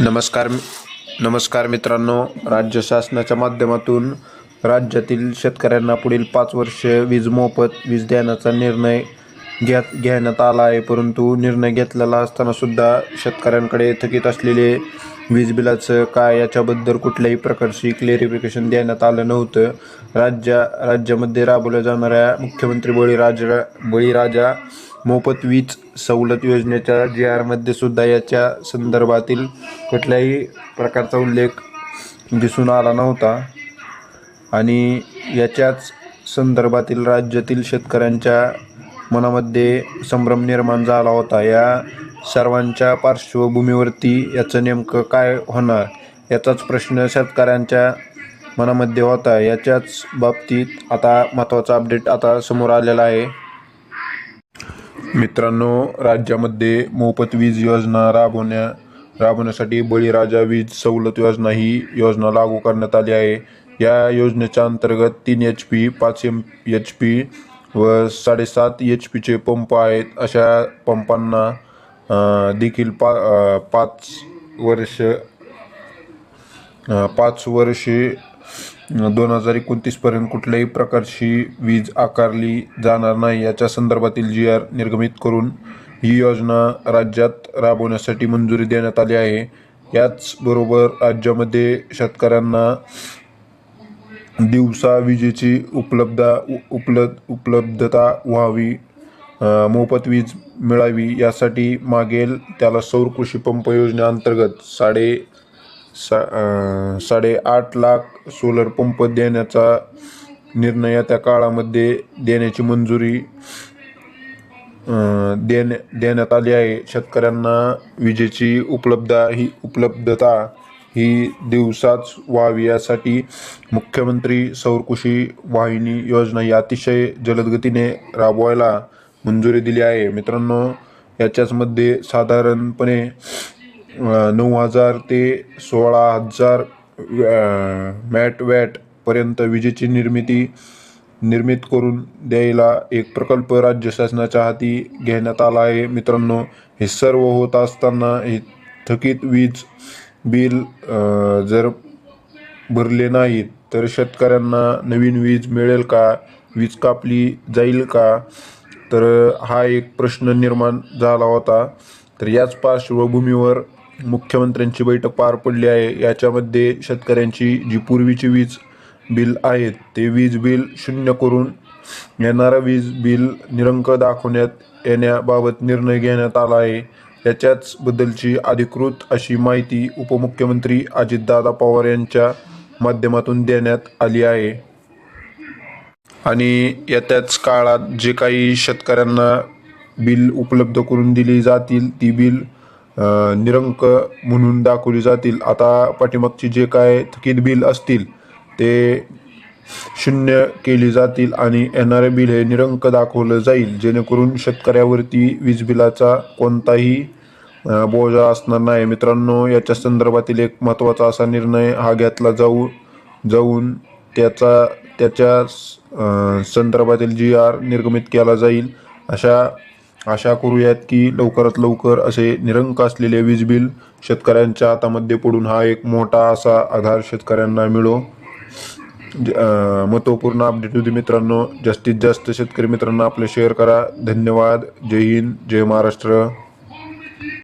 नमस्कार नमस्कार मित्रांनो राज्य शासनाच्या माध्यमातून राज्यातील शेतकऱ्यांना पुढील पाच वर्ष वीज मोफत वीज देण्याचा निर्णय घ्या घेण्यात आला आहे. परंतु निर्णय घेतलेला असतानासुद्धा शेतकऱ्यांकडे थकीत असलेले वीज बिलाचं काय याच्याबद्दल कुठल्याही प्रकारची क्लेरिफिकेशन देण्यात आलं नव्हतं. राज्या राज्यामध्ये राबवल्या जाणाऱ्या मुख्यमंत्री बळीराजा बळीराजा मोफत वीज सवलत योजनेच्या जी आरमध्ये सुद्धा याच्या संदर्भातील कुठल्याही प्रकारचा उल्लेख दिसून आला नव्हता. आणि याच्याच संदर्भातील राज्यातील शेतकऱ्यांच्या मनामध्ये संभ्रम निर्माण झाला होता. या सर्वांच्या पार्श्वभूमीवरती याचं नेमकं काय होणार याचाच प्रश्न शेतकऱ्यांच्या मनामध्ये होता. याच्याच बाबतीत आता महत्त्वाचा अपडेट आता समोर आलेला आहे. मित्रांनो राज्यामध्ये मोफत वीज योजना राबवण्या राबवण्यासाठी बळीराजा वीज सवलत योजना ही योजना लागू करण्यात आली आहे. या योजनेच्या अंतर्गत तीन एच पी पाच एम एच पी व साडेसात एच पीचे पंप आहेत. अशा पंपांना देखील पा पाच वर्ष पाच वर्षे दोन हजार एकोणतीसपर्यंत कुठल्याही प्रकारची वीज आकारली जाणार नाही. याच्या संदर्भातील जी आर निर्गमित करून ही योजना राज्यात राबवण्यासाठी मंजुरी देण्यात आली आहे. याचबरोबर राज्यामध्ये शेतकऱ्यांना दिवसा विजेची उपलब्ध उपलब्ध उपलब्धता व्हावी मोफत वीज मिळावी यासाठी मागेल त्याला सौर कृषी पंप योजनेअंतर्गत साडे सा साडेआठ लाख सोलर पंप देण्याचा निर्णय त्या काळामध्ये देण्याची मंजुरी देण्या देण्यात आली आहे. शेतकऱ्यांना विजेची उपलब्धता ही उपलब्धता ही दिवसाच व्हावी यासाठी मुख्यमंत्री सौरकृषी वाहिनी योजना ही अतिशय जलदगतीने राबवायला मंजुरी दिली आहे. मित्रांनो याच्याचमध्ये साधारणपणे नऊ हजार ते सोळा हजार मॅट वॅटपर्यंत विजेची निर्मिती निर्मित करून द्यायला एक प्रकल्प राज्य शासनाच्या हाती घेण्यात आला आहे. मित्रांनो हे सर्व होत असताना हे थकीत वीज बिल जर भरले नाहीत तर शेतकऱ्यांना नवीन वीज मिळेल का? वीज कापली जाईल का? तर हा एक प्रश्न निर्माण झाला होता. तर याच पार्श्वभूमीवर मुख्यमंत्र्यांची बैठक पार पडली आहे. याच्यामध्ये शेतकऱ्यांची जी पूर्वीची वीज बिल आहेत ते वीज बिल शून्य करून येणारा वीज बिल निरंक दाखवण्यात येण्याबाबत निर्णय घेण्यात आला आहे. याच्याच बद्दलची अधिकृत अशी माहिती उपमुख्यमंत्री अजितदादा पवार यांच्या माध्यमातून देण्यात आली आहे. आणि येत्याच काळात जे काही शेतकऱ्यांना बिल उपलब्ध करून दिली जातील ती बिल निरंक म्हणून दाखवली जातील. आता पाठीमागची जे काय थकीत बिल असतील ते शून्य केली जातील आणि येणारे बिल हे निरंक दाखवलं जाईल. जेणेकरून शेतकऱ्यावरती वीज बिलाचा कोणताही बोजा असणार नाही. मित्रांनो याच्या संदर्भातील एक महत्त्वाचा असा निर्णय हा घेतला जाऊ जाऊन त्याचा त्याच्या संदर्भातील जी आर निर्गमित केला जाईल. अशा आशा करूयात की लवकरात लवकर असे निरंक असलेले वीज बिल शेतकऱ्यांच्या हातामध्ये पडून हा एक मोठा असा आधार शेतकऱ्यांना मिळो. ज- महत्त्वपूर्ण अपडेट होती मित्रांनो. जास्तीत जास्त शेतकरी मित्रांना आपले शेअर करा. धन्यवाद. जय हिंद. जय महाराष्ट्र.